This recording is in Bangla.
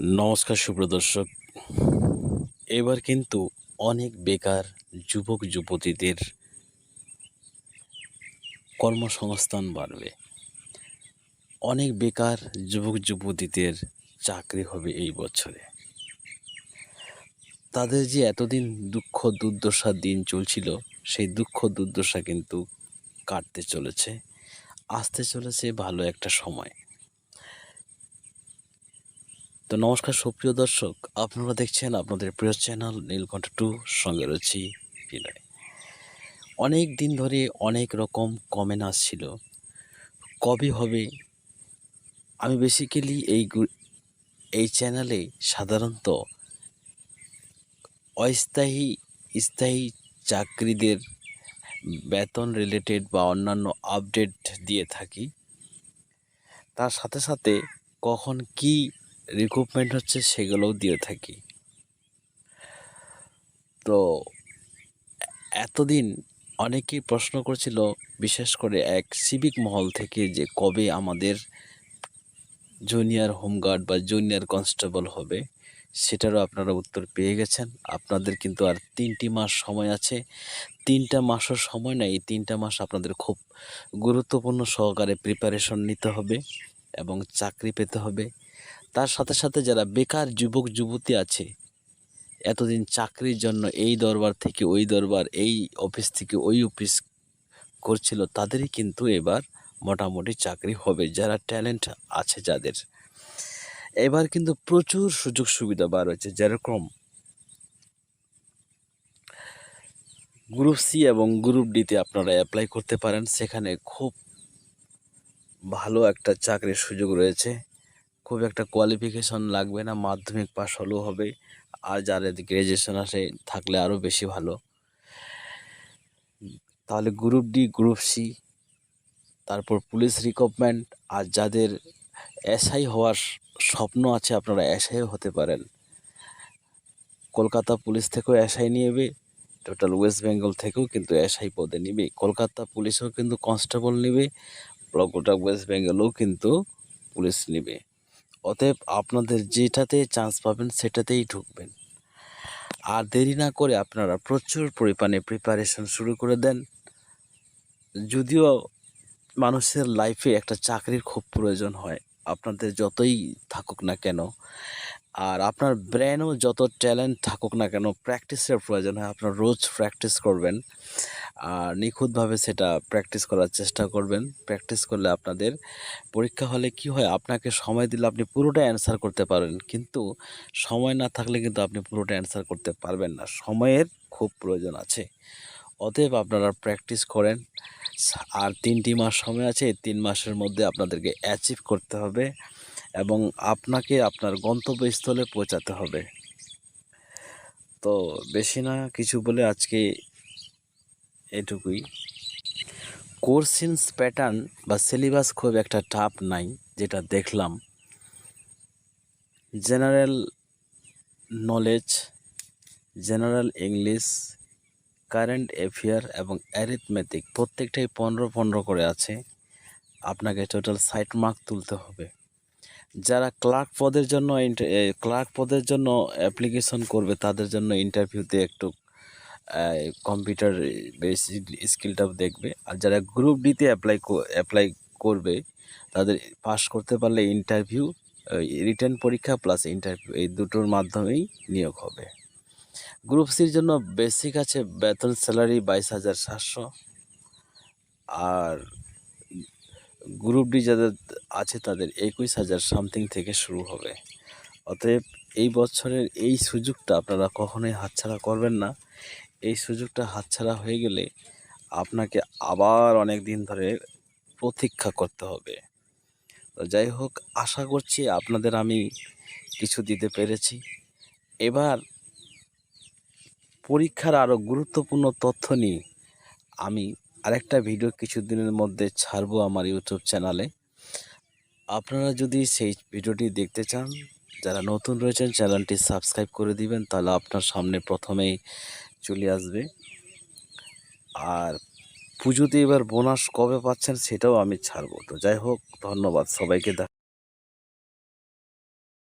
নমস্কার সুপ্রদর্শক এবার কিন্তু অনেক বেকার যুবক, যুবতীদের কর্মসংস্থান বাড়বে। অনেক বেকার যুবক, যুবতীদের চাকরি হবে এই বছরে। তাদের যে এতদিন দুঃখ দুর্দশার দিন চলছিল, সেই দুঃখ দুর্দশা কিন্তু কাটতে চলেছে। আসতে চলেছে ভালো একটা সময়। তো নমস্কার, সুপ্রিয় দর্শক। আপনারা দেখছেন আপনাদের প্রিয় চ্যানেল নীলকণ্ঠ টু। সঙ্গে রয়েছি বিনয়। অনেক দিন ধরে অনেক রকম কমেন্ট আসছিল। কবে হবে? আমি বেসিক্যালি এই এই চ্যানেলে সাধারণত অস্থায়ী, স্থায়ী চাকরিদের বেতন রিলেটেড বা অন্যান্য আপডেট দিয়ে থাকি। তার সাথে সাথে কখন কি রিক্রুটমেন্ট হচ্ছে সেগুলোও দিয়ে থাকি। তো এতদিন অনেকেই প্রশ্ন করছিল, বিশেষ করে এক সিভিক মহল থেকে যে কবে আমাদের জুনিয়র হোমগার্ড বা জুনিয়র কনস্টেবল হবে, সেটারও আপনারা উত্তর পেয়ে গেছেন। আপনাদের কিন্তু আর তিনটি মাস সময় আছে। তিনটা মাসও সময় নেই এই তিনটা মাস আপনাদের খুব গুরুত্বপূর্ণ সহকারে প্রিপারেশন নিতে হবে এবং চাকরি পেতে হবে। তার সাথে সাথে যারা বেকার যুবক, যুবতী আছে, এতদিন চাকরির জন্য এই দরবার থেকে ওই দরবার, এই অফিস থেকে ওই অফিস করছিল, তাদেরই কিন্তু এবার মোটামুটি চাকরি হবে, যারা ট্যালেন্ট আছে যাদের। এবার কিন্তু প্রচুর সুযোগ সুবিধা বার হয়েছে, যেরকম গ্রুপ সি এবং গ্রুপ ডিতে আপনারা অ্যাপ্লাই করতে পারেন, সেখানে খুব ভালো একটা চাকরির সুযোগ রয়েছে। খুব একটা কোয়ালিফিকেশন লাগবে না, মাধ্যমিক পাস হলেও হবে। আর যাদের গ্র্যাজুয়েশন আসে, থাকলে আরও বেশি ভালো। তাহলে গ্রুপ ডি গ্রুপ সি তারপর পুলিশ রিক্রুটমেন্ট আর যাদের এসআই হওয়ার স্বপ্ন আছে, আপনারা এসআইও হতে পারেন। কলকাতা পুলিশ থেকেও এসআই নিয়েবে টোটাল ওয়েস্ট বেঙ্গল থেকেও কিন্তু এসআই পদে নিবে। কলকাতা পুলিশও কিন্তু কনস্টেবল নিবে গোটা ওয়েস্ট বেঙ্গলেও কিন্তু পুলিশ নিবে। অতএব আপনাদের যেটাতে চান্স পাবেন সেটাতেই ঢুকবেন। আর দেরি না করে আপনারা প্রচুর পরিমাণে প্রিপারেশন শুরু করে দেন। যদিও মানুষের লাইফে একটা চাকরির খুব প্রয়োজন হয়। আপনাদের যতই থাকুক না কেন আর আপনার ব্রেনও যত ট্যালেন্ট থাকুক না কেন প্র্যাকটিসের প্রয়োজন হয়। আপনার রোজ প্র্যাকটিস করবেন, আর নিখুঁতভাবে সেটা প্র্যাকটিস করার চেষ্টা করবেন। প্র্যাকটিস করলে আপনাদের পরীক্ষা হলে কি হয়, আপনাকে সময় দিলে আপনি পুরোটা অ্যান্সার করতে পারেন কিন্তু সময় না থাকলে কিন্তু আপনি পুরোটা অ্যান্সার করতে পারবেন না। সময়ের খুব প্রয়োজন আছে। অতএব আপনারা প্র্যাকটিস করেন। আর তিনটি মাস সময় আছে তিন মাসের মধ্যে আপনাদেরকে অ্যাচিভ করতে হবে। এবং আপনাকে আপনার গন্তব্যস্থলে পৌঁছাতে হবে। তো বেশি না কিছু বলে আজকে এটুকুই। কোর্সিনস প্যাটার্ন বা সিলেবাস খুব একটা টাফ নাই, যেটা দেখলাম। General knowledge, general English, current affair এবং অ্যারিথমেটিক প্রত্যেকটাই পনেরো পনেরো করে আছে। আপনাকে টোটাল ষাট মার্ক তুলতে হবে। যারা ক্লার্ক পদের জন্য ক্লার্ক পদের জন্য অ্যাপ্লিকেশন করবে, তাদের জন্য ইন্টারভিউতে একটু কম্পিউটার বেসিক স্কিলটাও দেখবে। আর যারা গ্রুপ ডিতে অ্যাপ্লাই অ্যাপ্লাই করবে, তাদের পাস করতে পারলে ইন্টারভিউ রিটার্ন পরীক্ষা প্লাস ইন্টারভিউ এই দুটোর মাধ্যমেই নিয়োগ হবে। গ্রুপ সির জন্য বেসিক আছে বেতন স্যালারি বাইশ হাজার সাতশো। আর গ্রুপ ডি যাদের আছে তাদের একুশ হাজার সামথিং থেকে শুরু হবে। অতএব এই বছরের এই সুযোগটা আপনারা কখনোই হাতছাড়া করবেন না। এই সুযোগটা হাতছাড়া হয়ে গেলে আপনাকে আবার অনেক দিন ধরে প্রতীক্ষা করতে হবে। তো যাই হোক, আশা করছি আপনাদের আমি কিছু দিতে পেরেছি। এবার পরীক্ষার আরও গুরুত্বপূর্ণ তথ্য নিয়ে আমি আরেকটা ভিডিও কিছুদিনের মধ্যে ছাড়বো আমার ইউটিউব চ্যানেলে আপনারা যদি সেই ভিডিওটি দেখতে চান, যারা নতুন রয়েছেন চ্যানেলটি সাবস্ক্রাইব করে দিবেন, তাহলে আপনার সামনে প্রথমেই চলে আসবে। আর পুজোতে এবার বোনাস কবে পাচ্ছেন সেটাও আমি ছাড়বো। তো যাই হোক, ধন্যবাদ সবাইকে, দেখা